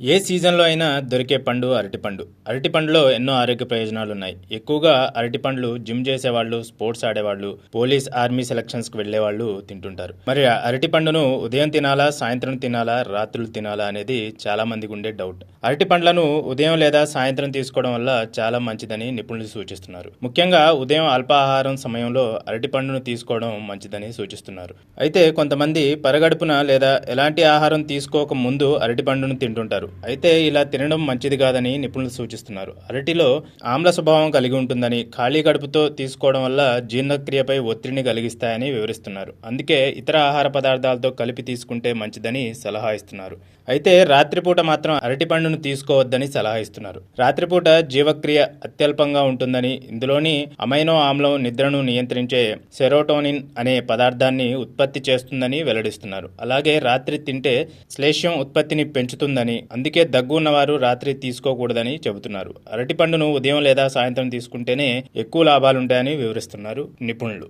ఏ సీజన్లో అయినా దొరికే పండు అరటిపండు అరటిపండులో ఎన్నో ఆరోగ్య ప్రయోజనాలు ఉన్నాయి ఎక్కువగా అరటిపండ్లు జిమ్ చేసేవాళ్ళు స్పోర్ట్స్ ఆడేవాళ్ళు పోలీస్ ఆర్మీ సెలక్షన్స్కి వెళ్ళేవాళ్ళు తింటుంటారు. మరి అరటిపండును ఉదయం తినాలా సాయంత్రం తినాలా రాత్రులు తినాలా అనేది చాలా మందికి ఉండే డౌట్. అరటిపండ్లను ఉదయం లేదా సాయంత్రం తీసుకోవడం వల్ల చాలా మంచిదని నిపుణులు సూచిస్తున్నారు. ముఖ్యంగా ఉదయం అల్పాహారం సమయంలో అరటిపండును తీసుకోవడం మంచిదని సూచిస్తున్నారు. అయితే కొంతమంది పరగడుపున లేదా ఎలాంటి ఆహారం తీసుకోక ముందు అరటిపండును తింటుంటారు. అయితే ఇలా తినడం మంచిది కాదని నిపుణులు సూచిస్తున్నారు. అరటిలో ఆమ్ల స్వభావం కలిగి ఉంటుందని ఖాళీ కడుపుతో తీసుకోవడం వల్ల జీర్ణక్రియపై ఒత్తిడిని కలిగిస్తాయని వివరిస్తున్నారు. అందుకే ఇతర ఆహార పదార్థాలతో కలిపి తీసుకుంటే మంచిదని సలహా ఇస్తున్నారు. అయితే రాత్రిపూట మాత్రం అరటిపండును తీసుకోవద్దని సలహా ఇస్తున్నారు. రాత్రిపూట జీవక్రియ అత్యల్పంగా ఉంటుందని ఇందులోని అమైనో ఆమ్లం నిద్రను నియంత్రించే సెరోటోనిన్ అనే పదార్థాన్ని ఉత్పత్తి చేస్తుందని వెల్లడిస్తున్నారు. అలాగే రాత్రి తింటే శ్లేష్యం ఉత్పత్తిని పెంచుతుందని అందుకే దగ్గు ఉన్నవారు రాత్రి తీసుకోకూడదని చెబుతున్నారు. అరటిపండును ఉదయం లేదా సాయంత్రం తీసుకుంటేనే ఎక్కువ లాభాలుంటాయని వివరిస్తున్నారు నిపుణులు.